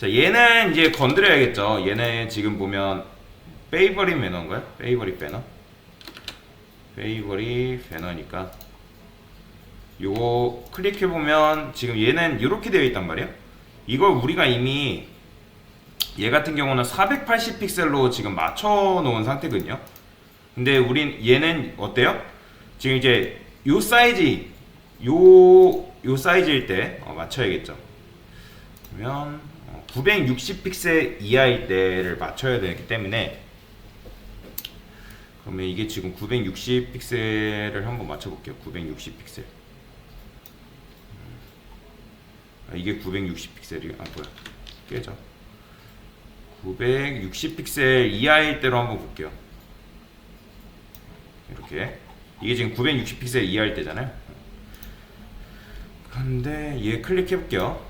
자, 얘는 이제 건드려야겠죠. 얘는 지금 보면 페이버릿 매너인가요? 페이버릿 배너. 페이버릿 배너니까 요거 클릭해 보면 지금 얘는 이렇게 되어 있단 말이에요. 이걸 우리가 이미 얘 같은 경우는 480 픽셀로 지금 맞춰 놓은 상태거든요. 근데 우린 얘는 어때요? 지금 이제 요 사이즈 요 요 사이즈일 때 어, 맞춰야겠죠. 그러면 960 픽셀 이하일 때를 맞춰야 되기 때문에 그러면 이게 지금 960 픽셀을 한번 맞춰 볼게요. 960 픽셀. 아, 이게 960 픽셀이야. 아 뭐야? 깨져. 960 픽셀 이하일 때로 한번 볼게요. 이렇게 이게 지금 960 픽셀 이하일 때잖아요. 근데 얘 클릭해 볼게요.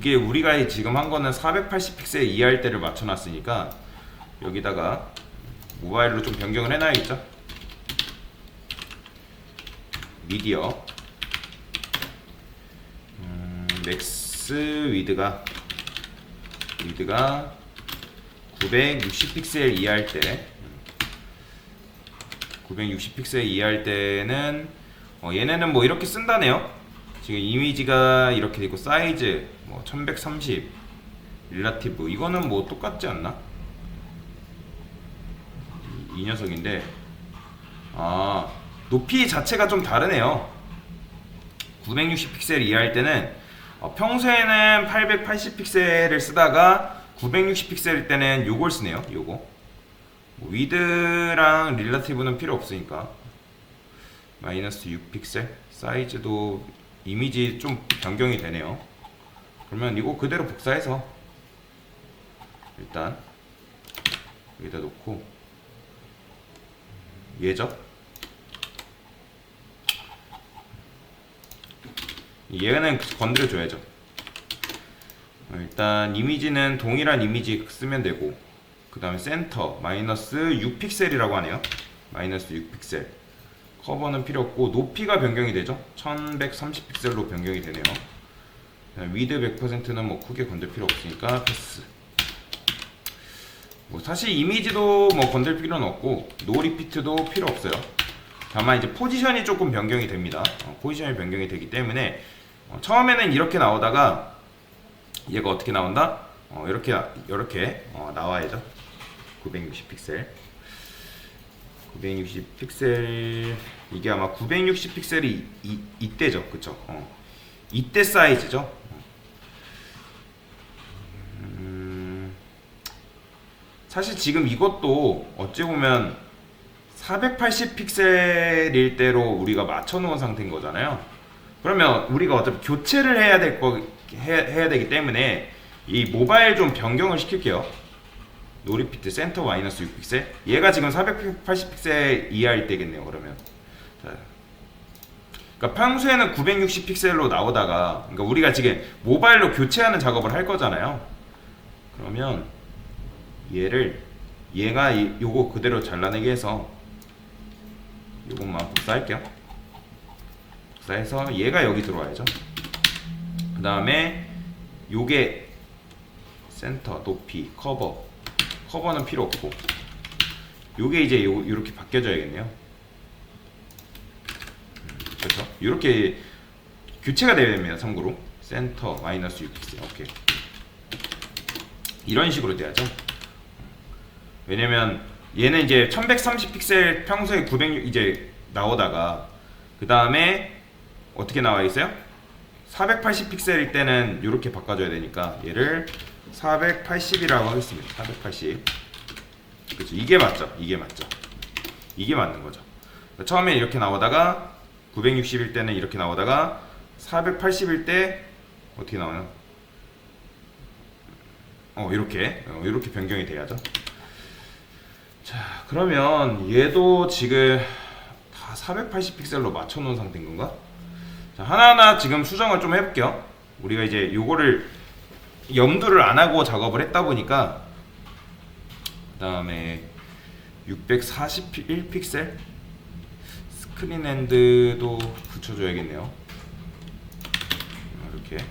이게 우리가 지금 한 거는 480 픽셀 이하일 때를 맞춰놨으니까 여기다가 모바일로 좀 변경을 해놔야겠죠. 미디어 음, 맥스 위드가 위드가 960 픽셀 이하일 때 960 픽셀 이하일 때는 어, 얘네는 뭐 이렇게 쓴다네요. 지금 이미지가 이렇게 있고 사이즈 뭐 1130 릴라티브 이거는 뭐 똑같지 않나? 이, 이 녀석인데 아 높이 자체가 좀 다르네요. 960 픽셀 이하일 때는 어, 평소에는 880 픽셀을 쓰다가 960 픽셀일 때는 요걸 쓰네요. 요거 뭐 위드랑 릴라티브는 필요 없으니까 마이너스 6 픽셀 사이즈도 이미지 좀 변경이 되네요. 그러면 이거 그대로 복사해서 일단 여기다 놓고 예적 얘는 건드려 줘야죠. 어, 일단 이미지는 동일한 이미지 쓰면 되고 그 다음에 센터 마이너스 6픽셀이라고 하네요. 마이너스 6픽셀 커버는 필요 없고 높이가 변경이 되죠. 1130픽셀로 변경이 되네요. 위드 100%는 뭐 크게 건들 필요 없으니까 패스. 뭐 사실 이미지도 뭐 건들 필요는 없고 노 리피트도 필요 없어요. 다만 이제 포지션이 조금 변경이 됩니다. 어, 포지션이 변경이 되기 때문에 어, 처음에는 이렇게 나오다가 얘가 어떻게 나온다? 어, 이렇게 이렇게 어, 나와야죠. 960 픽셀. 960 픽셀 이게 아마 960 픽셀이 이, 이때죠, 그쵸? 어. 이때 사이즈죠. 음, 사실 지금 이것도 어찌 보면 480 픽셀일 때로 우리가 맞춰놓은 상태인 거잖아요. 그러면 우리가 어차피 교체를 해야 될 거 해야, 해야 되기 때문에 이 모바일 좀 변경을 시킬게요. 노리피트 센터 마이너스 6픽셀. 얘가 지금 480 픽셀 이하일 때겠네요. 그러면. 자. 그러니까 평소에는 960 픽셀로 나오다가 그러니까 우리가 지금 모바일로 교체하는 작업을 할 거잖아요. 그러면 얘를 얘가 이, 요거 그대로 잘라내게 해서 요것만 복사할게요. 복사해서 얘가 여기 들어와야죠. 그 다음에 요게 센터, 높이, 커버. 커버는 필요 없고. 요게 이제 요, 요렇게 바뀌어져야겠네요. 그렇죠? 요렇게 교체가 되어야 됩니다 참고로. 센터 마이너스 6픽셀 오케이. 이런 식으로 돼야죠 왜냐면 얘는 이제 1130 픽셀 평소에 900 이제 나오다가 그 다음에 어떻게 나와 있어요? 480 픽셀일 때는 이렇게 바꿔줘야 되니까 얘를 480이라고 하겠습니다. 480. 그렇죠. 이게 맞죠. 이게 맞죠. 이게 맞는 거죠. 처음에 이렇게 나오다가 960일 때는 이렇게 나오다가 480일 때 어떻게 나와요? 어 이렇게 어, 이렇게 변경이 돼야죠. 자 그러면 얘도 지금 다 480픽셀로 맞춰놓은 상태인 건가? 자, 하나하나 지금 수정을 좀 해볼게요. 우리가 이제 요거를 염두를 안 하고 작업을 했다 보니까 그 다음에 641픽셀 스크린 엔드도 붙여줘야겠네요. 이렇게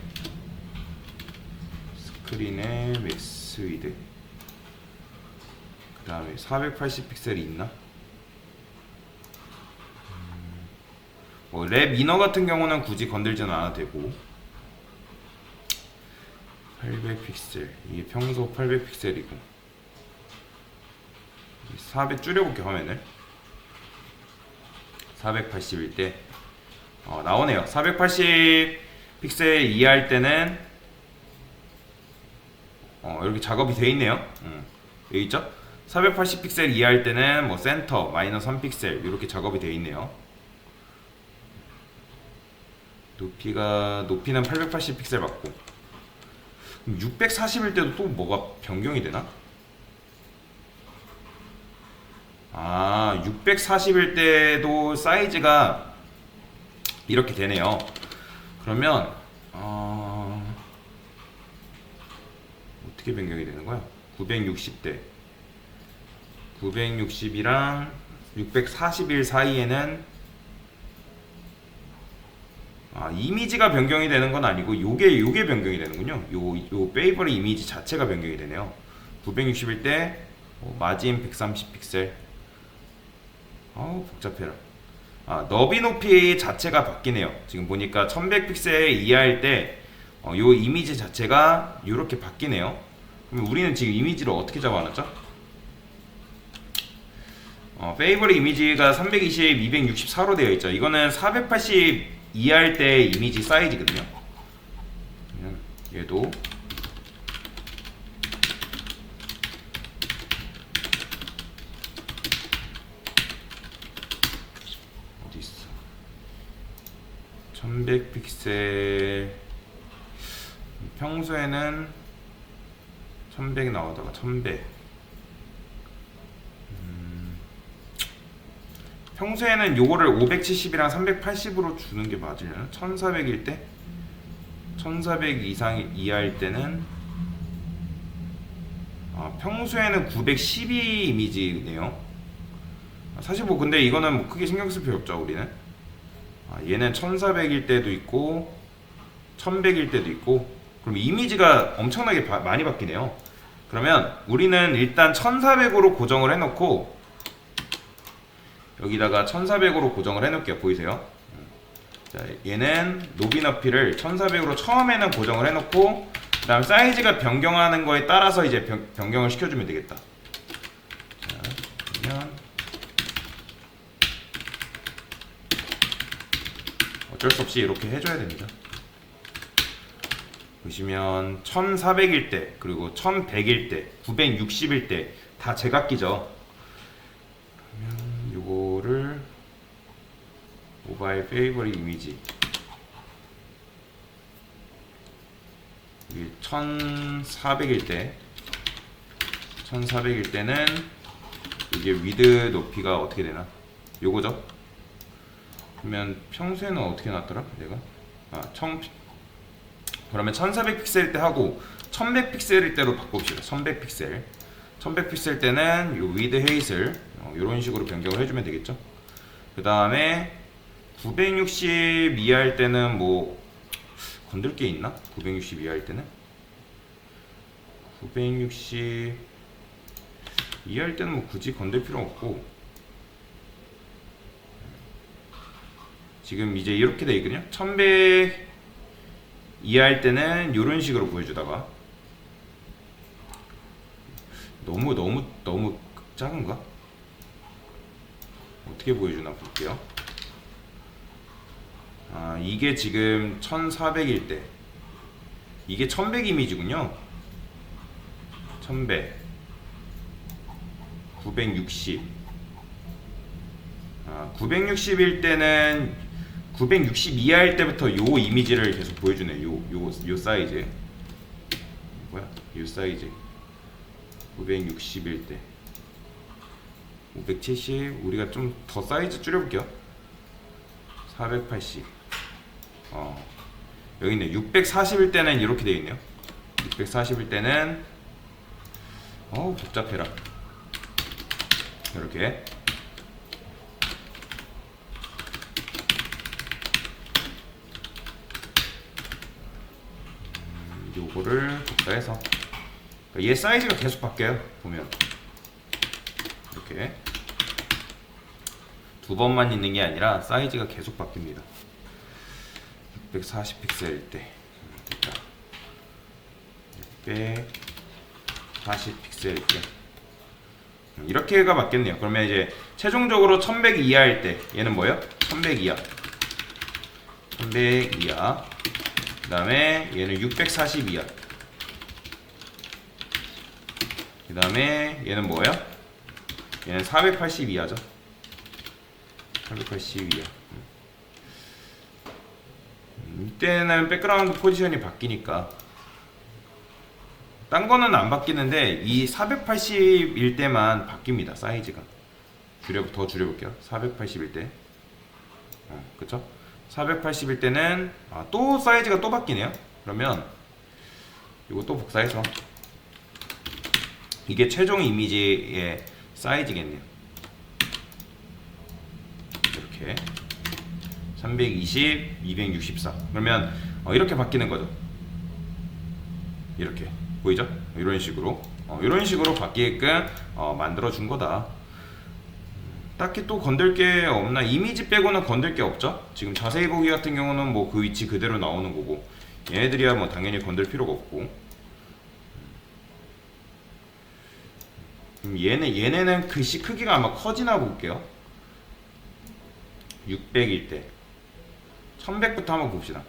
스크린에 맥스 위드 그 다음에 480 픽셀이 있나? 뭐랩 이너 같은 경우는 굳이 건들지는 않아도 되고. 800 픽셀. 이게 평소 800 픽셀이고. 400 줄여볼게 화면을. 480일 때. 어, 나오네요. 480 픽셀 이하일 때는 어, 이렇게 작업이 돼 있네요. 음, 여기 있죠 480 픽셀 이하일 때는 뭐 센터 마이너스 3픽셀 이렇게 작업이 돼 있네요 높이가 높이는 880 픽셀 맞고 640일 때도 또 뭐가 변경이 되나? 아, 640일 때도 사이즈가 이렇게 되네요. 그러면 어... 어떻게 변경이 되는 거야? 960대 960이랑 641 사이에는 아, 이미지가 변경이 되는 건 아니고 요게 요게 변경이 되는군요. 요 요 페이버리 이미지 자체가 변경이 되네요. 960일 때 어, 마진 130 픽셀. 아우 복잡해라. 아, 너비 높이 자체가 바뀌네요. 지금 보니까 1100 픽셀 이하일 때 어, 요 이미지 자체가 이렇게 바뀌네요. 그럼 우리는 지금 이미지를 어떻게 잡아놨죠? 어, 페이버리 이미지가 320, 264로 되어 있죠. 이거는 480 이해할 때 이미지 사이즈거든요. 얘도 어디 있어? 1100 픽셀 평소에는 1100 나오다가 1100 평소에는 요거를 570이랑 380으로 주는 게 맞으려나? 1400일 때? 1400 이상 이하일 때는 아, 평소에는 912 이미지네요. 아, 사실 뭐 근데 이거는 뭐 크게 신경 쓸 필요 없죠 우리는. 아, 얘는 1400일 때도 있고 1100일 때도 있고 그럼 이미지가 엄청나게 바- 많이 바뀌네요. 그러면 우리는 일단 1400으로 고정을 해놓고 여기다가 1400으로 고정을 해놓을게요. 보이세요? 자, 얘는 노비 너피를 1400으로 처음에는 고정을 해놓고 그 다음 사이즈가 변경하는 거에 따라서 이제 변, 변경을 시켜주면 되겠다. 자, 그러면 어쩔 수 없이 이렇게 해줘야 됩니다. 보시면 1400일 때 그리고 1100일 때 960일 때 다 제각기죠. 요거를 이미지. 이게 1400일 때 1400일 때는 이게 위드 높이가 어떻게 되나? 요거죠? 그러면 평소에는 어떻게 났더라 내가? 아 청, 그러면 1400 픽셀일 때 하고 1100 픽셀일 때로 바꿉시다. 1100 픽셀. 1100 픽셀 때는 요 위드 헤이슬 어, 이런 식으로 변경을 해주면 되겠죠. 그 다음에 960 이하일 때는 뭐 건들 게 있나? 960 이하일 때는 960 이하일 때는 뭐 굳이 건들 필요 없고 지금 이제 이렇게 돼 있거든요. 1100 이하일 때는 이런 식으로 보여주다가 너무 너무 너무 작은가? 어떻게 보여주나 볼게요. 아, 이게 지금 1400일 때. 이게 1100 이미지군요. 1100. 960. 아, 960일 때는 960 이하일 때부터 요 이미지를 계속 보여주네. 요, 요, 요 사이즈. 뭐야? 요 사이즈. 960일 때. 570 우리가 좀 더 사이즈 줄여볼게요 480 어, 여기 있네. 640일 때는 이렇게 되어 있네요. 640일 때는 어우 복잡해라. 이렇게. 요거를 복사해서. 그러니까 얘 사이즈가 계속 바뀌어요 보면. 이렇게. 두 번만 있는 게 아니라 사이즈가 계속 바뀝니다 640 픽셀일 때. 됐다 640 픽셀일 때. 이렇게가 맞겠네요. 그러면 이제 최종적으로 1100 이하일 때. 얘는 뭐예요? 1100 이하. 1100 이하. 그 다음에 얘는 640 이하. 그 다음에 얘는 뭐예요? 얘는 480 이하죠. 480 이하. 음, 이때는 백그라운드 포지션이 바뀌니까. 딴 거는 안 바뀌는데 이 480일 때만 바뀝니다 사이즈가. 줄여 더 줄여볼게요. 480일 때 어, 그쵸? 480일 때는 아, 또 사이즈가 또 바뀌네요. 그러면 이거 또 복사해서 이게 최종 이미지의 사이즈겠네요 이렇게 320, 264 그러면 어, 이렇게 바뀌는 거죠 이렇게 보이죠? 이런 식으로 어, 이런 식으로 바뀌게끔 어, 만들어 준 거다. 딱히 또 건들 게 없나? 이미지 빼고는 건들 게 없죠? 지금 자세히 보기 같은 경우는 뭐 그 위치 그대로 나오는 거고 얘네들이야 뭐 당연히 건들 필요가 없고 음, 얘네 얘네는 글씨 크기가 아마 커지나 볼게요. 600일 때 1100부터 한번 봅시다.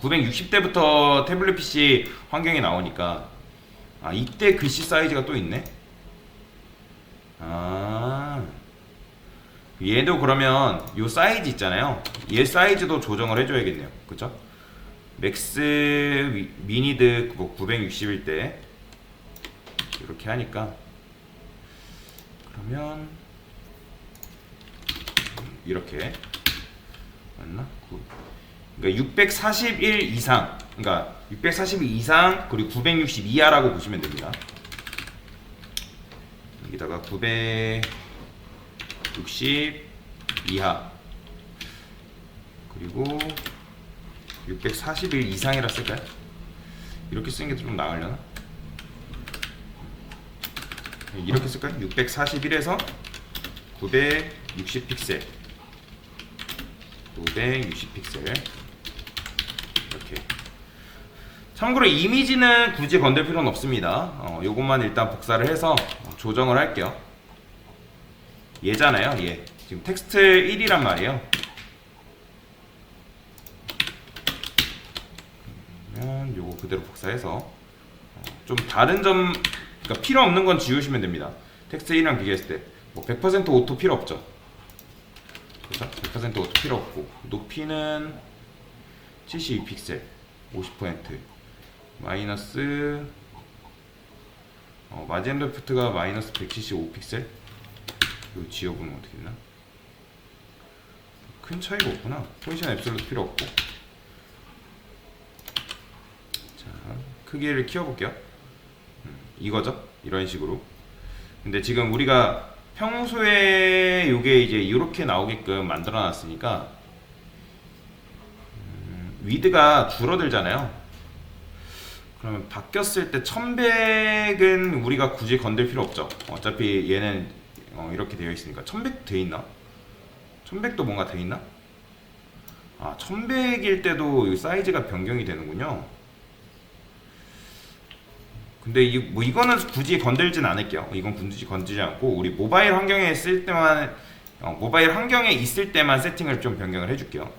960대부터 태블릿 PC 환경이 나오니까 아 이때 글씨 사이즈가 또 있네? 아. 얘도 그러면 요 사이즈 있잖아요. 얘 사이즈도 조정을 해줘야겠네요. 그쵸? 맥스 미- 미니드 뭐 960일 때 이렇게 하니까. 그러면 이렇게 맞나? 9. 그러니까 641 이상, 그러니까 641 이상 그리고 960 이하라고 보시면 됩니다. 여기다가 960 이하 그리고 641 이상이라 쓸까요? 이렇게 쓰는 게 좀 나으려나? 이렇게 쓸까요? 641에서 960 픽셀 960 픽셀. 이렇게. 참고로 이미지는 굳이 건들 필요는 없습니다. 어, 요것만 일단 복사를 해서 조정을 할게요. 얘잖아요 얘 지금 텍스트 1이란 말이에요. 그러면 요거 그대로 복사해서 어, 좀 다른 점 그러니까 필요 없는 건 지우시면 됩니다. 텍스트 1이랑 비교했을 때 뭐 100% 오토 필요 없죠 그죠? 100% 오토 필요 없고 높이는 72픽셀 50% 마이너스 어, 마진 레프트가 마이너스 175픽셀? 이거 지워보면 어떻게 되나? 큰 차이가 없구나. 포지션 앱솔루트 필요 없고. 자 크기를 키워볼게요. 음, 이거죠? 이런 식으로. 근데 지금 우리가 평소에 이게 이제 이렇게 나오게끔 만들어 놨으니까 음, 위드가 줄어들잖아요 그러면 바뀌었을 때 1100은 우리가 굳이 건들 필요 없죠 어차피 얘는 어, 이렇게 되어 있으니까 1100 돼 있나? 1100도 뭔가 돼 있나? 아 1100일 때도 이 사이즈가 변경이 되는군요 근데 이, 뭐 이거는 굳이 건들진 않을게요. 이건 굳이 건들지 않고 우리 모바일 환경에 쓸 때만 어, 모바일 환경에 있을 때만 세팅을 좀 변경을 해줄게요.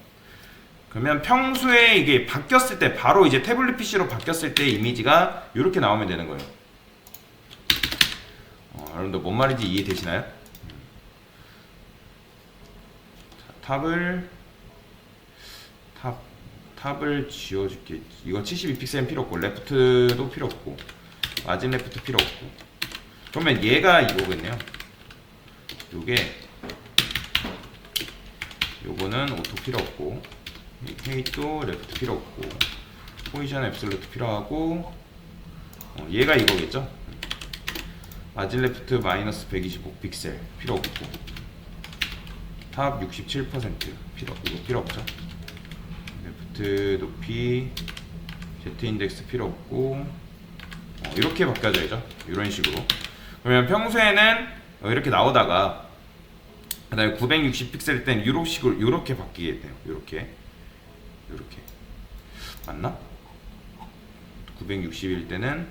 그러면 평소에 이게 바뀌었을 때 바로 이제 태블릿 PC로 바뀌었을 때 이미지가 이렇게 나오면 되는 거예요. 어, 여러분들 뭔 말인지 이해되시나요? 자, 탑을 탑 탑을 지워줄게. 이거 72픽셀은 필요 없고 레프트도 필요 없고 마진 레프트 필요 없고. 그러면 얘가 이거겠네요. 요게 요거는 오토 필요 없고 이 페이도 레프트 필요 없고 포지션 앱솔루트 필요하고 어, 얘가 이거겠죠? 마진 레프트 마이너스 125 픽셀 필요 없고 탑 67% 필요 이거 필요 없죠? 레프트 높이 Z 인덱스 필요 없고 어, 이렇게 바뀌어져야죠. 이런 식으로. 그러면 평소에는 어, 이렇게 나오다가 그다음에 960 픽셀일 때는 이런 식으로 이렇게 바뀌게 돼요. 이렇게 이렇게 맞나? 960일 때는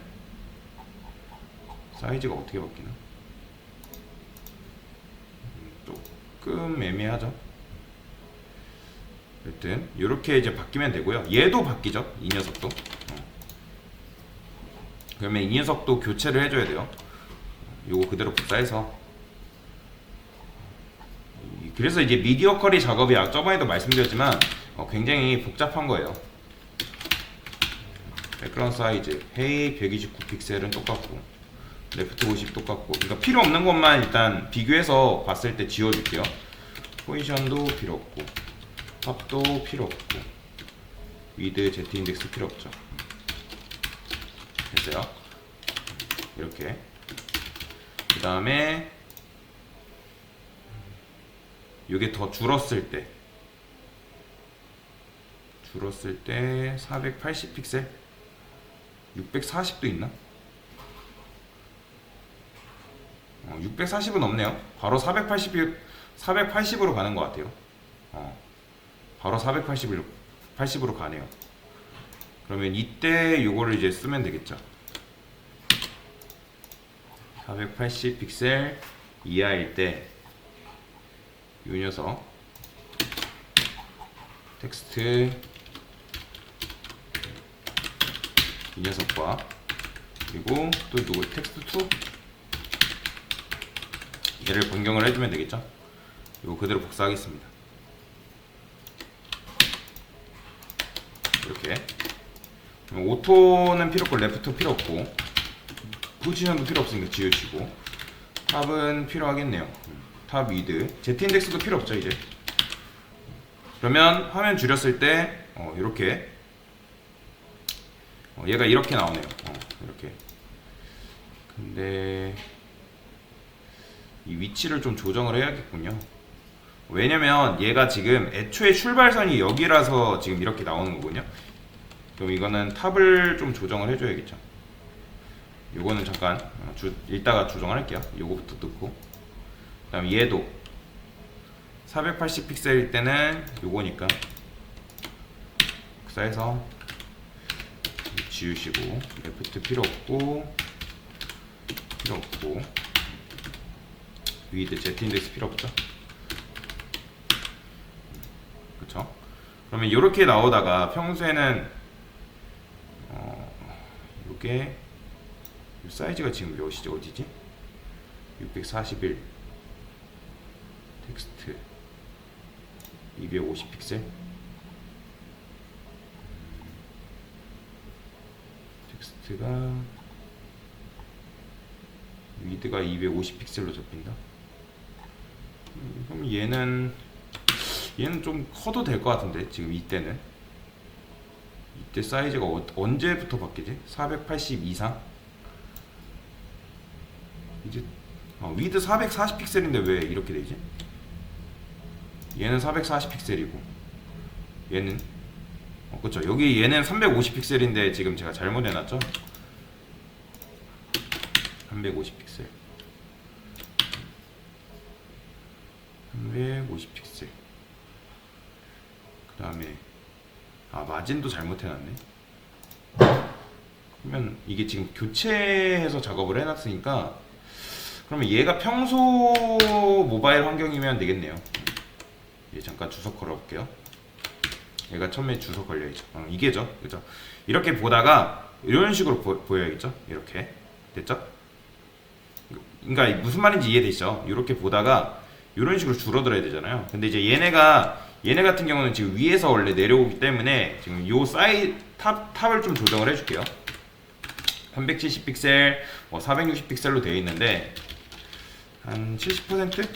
사이즈가 어떻게 바뀌나? 음, 조금 애매하죠. 여튼 이렇게 이제 바뀌면 되고요. 얘도 바뀌죠. 이 녀석도. 어. 그러면 이 녀석도 교체를 해줘야 돼요. 요거 그대로 복사해서. 이- 그래서 이제 미디어 커리 작업이 아- 저번에도 말씀드렸지만 어, 굉장히 복잡한 거예요. 백그라운드 사이즈 헤이 129 픽셀은 똑같고 레프트 50 똑같고 그러니까 필요 없는 것만 일단 비교해서 봤을 때 지워줄게요. 포지션도 필요 없고 탑도 필요 없고 위드 Z 인덱스 필요 없죠. 됐어요. 이렇게 그 다음에 이게 더 줄었을 때 줄었을 때 480 픽셀 640도 있나? 어, 640은 없네요. 바로 480이 480으로 가는 것 같아요. 어, 바로 480으로 80으로 가네요. 그러면 이때 요거를 이제 쓰면 되겠죠. 480 픽셀 이하일 때이 녀석 텍스트 이 녀석과 그리고 또 누구 텍스트 2 얘를 변경을 해주면 되겠죠. 이거 그대로 복사하겠습니다. 이렇게 오토는 필요 없고 레프트 필요 없고 포지션도 필요 없으니까 지우시고 탑은 필요하겠네요. 음, 탑 위드 Z 인덱스도 필요 없죠 이제. 그러면 화면 줄였을 때 어, 이렇게 어, 얘가 이렇게 나오네요. 어, 이렇게. 근데 이 위치를 좀 조정을 해야겠군요. 왜냐면 얘가 지금 애초에 출발선이 여기라서 지금 이렇게 나오는 거군요. 그럼 이거는 탑을 좀 조정을 해줘야겠죠. 요거는 잠깐 어, 주, 이따가 조정을 할게요. 요거부터 넣고 그다음 얘도 480 픽셀일 때는 요거니까 복사해서 지우시고 레프트 필요 없고 필요 없고 위드 Z 인덱스 필요 없죠. 그렇죠? 그러면 이렇게 나오다가 평소에는 어 요 사이즈가 지금 몇이지 어디지? 641 텍스트 250 픽셀 텍스트가 위드가 250 픽셀로 접힌다. 음, 그럼 얘는 얘는 좀 커도 될 것 같은데 지금 이때는 이때 사이즈가 어, 언제부터 바뀌지? 480 이상? 이제 어, 위드 440 픽셀인데 왜 이렇게 되지? 얘는 440 픽셀이고 얘는 어, 그쵸 여기 얘는 350 픽셀인데 지금 제가 잘못 해놨죠? 350 픽셀 350 픽셀 그 다음에 아 마진도 잘못 해놨네. 그러면 이게 지금 교체해서 작업을 해놨으니까 그러면 얘가 평소 모바일 환경이면 되겠네요. 얘 잠깐 주석 걸어볼게요. 얘가 처음에 주석 걸려있죠. 어, 이게죠. 그죠? 이렇게 보다가 이런 식으로 보, 보여야겠죠? 이렇게. 됐죠? 그러니까 무슨 말인지 이해되시죠? 이렇게 보다가 이런 식으로 줄어들어야 되잖아요. 근데 이제 얘네가 얘네 같은 경우는 지금 위에서 원래 내려오기 때문에 지금 요 사이 탑 탑을 좀 조정을 해줄게요 370 픽셀, 뭐 460 픽셀로 되어 있는데 한 70%?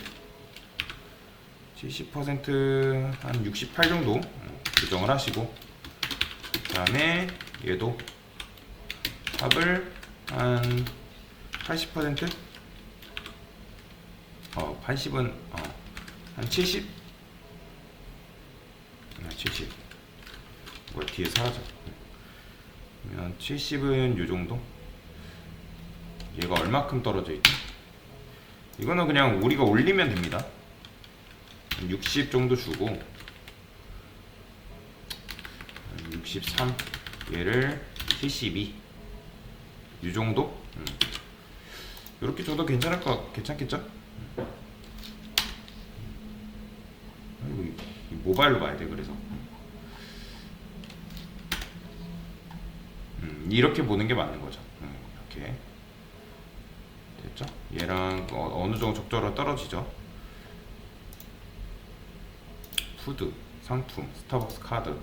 70%한 68 정도 어, 조정을 하시고 그 다음에 얘도 탑을 한 80%? 어 80은 어, 한 70? 아, 70 뭐야 뒤에 사라져 그러면 70은 요 정도? 얘가 얼마큼 떨어져 있지? 이거는 그냥 우리가 올리면 됩니다. 60 정도 주고 63 얘를 72 이 정도? 음. 이렇게 줘도 괜찮을 것 괜찮겠죠? 음. 모바일로 봐야 돼 그래서 음, 이렇게 보는 게 맞는 거죠. 음, 이렇게 됐죠? 얘랑 어, 어느 정도 적절히 떨어지죠. 푸드, 상품, 스타벅스 카드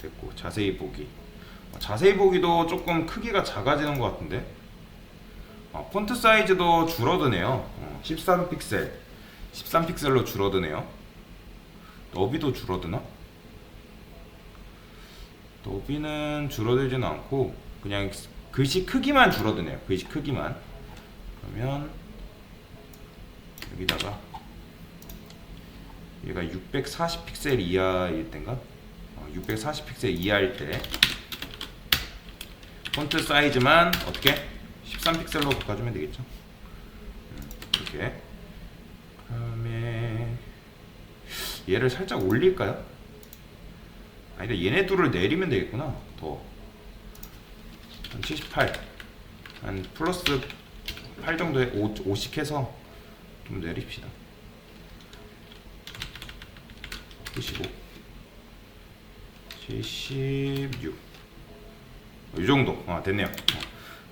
됐고 자세히 보기. 어, 자세히 보기도 조금 크기가 작아지는 것 같은데. 어, 폰트 사이즈도 줄어드네요. 어, 13픽셀, 13픽셀로 줄어드네요. 너비도 줄어드나? 너비는 줄어들지는 않고 그냥 글씨 크기만 줄어드네요. 글씨 크기만. 그러면 여기다가 얘가 640 픽셀 이하일 땐가? 어, 640 픽셀 이하일 때 폰트 사이즈만 어떻게? 13 픽셀로 바꿔주면 되겠죠? 음, 이렇게 그다음에 얘를 살짝 올릴까요? 아니다 얘네 둘을 내리면 되겠구나 더. 한 78. 한 플러스 8 정도에 5, 5씩 해서 좀 내립시다. 75. 76. 이 정도. 아, 됐네요. 어.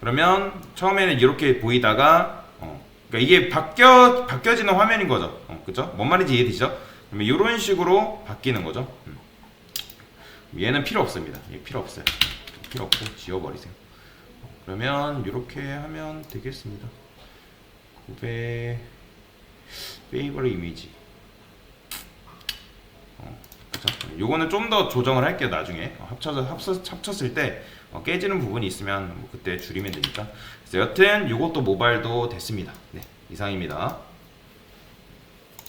그러면 처음에는 이렇게 보이다가 어, 그러니까 이게 바뀌어 바뀌어지는 화면인 거죠. 어, 그죠? 뭔 말인지 이해되시죠? 그러면 이런 식으로 바뀌는 거죠. 음. 얘는 필요 없습니다. 얘 필요 없어요. 필요 없고 지워버리세요. 어, 그러면 이렇게 하면 되겠습니다. 900 페이버리 이미지. 요거는 좀 더 조정을 할게요 나중에. 어, 합쳐서 합쳐, 합쳤을 때 어, 깨지는 부분이 있으면 뭐 그때 줄이면 되니까. 그래서 여튼 요것도 모바일도 됐습니다. 네 이상입니다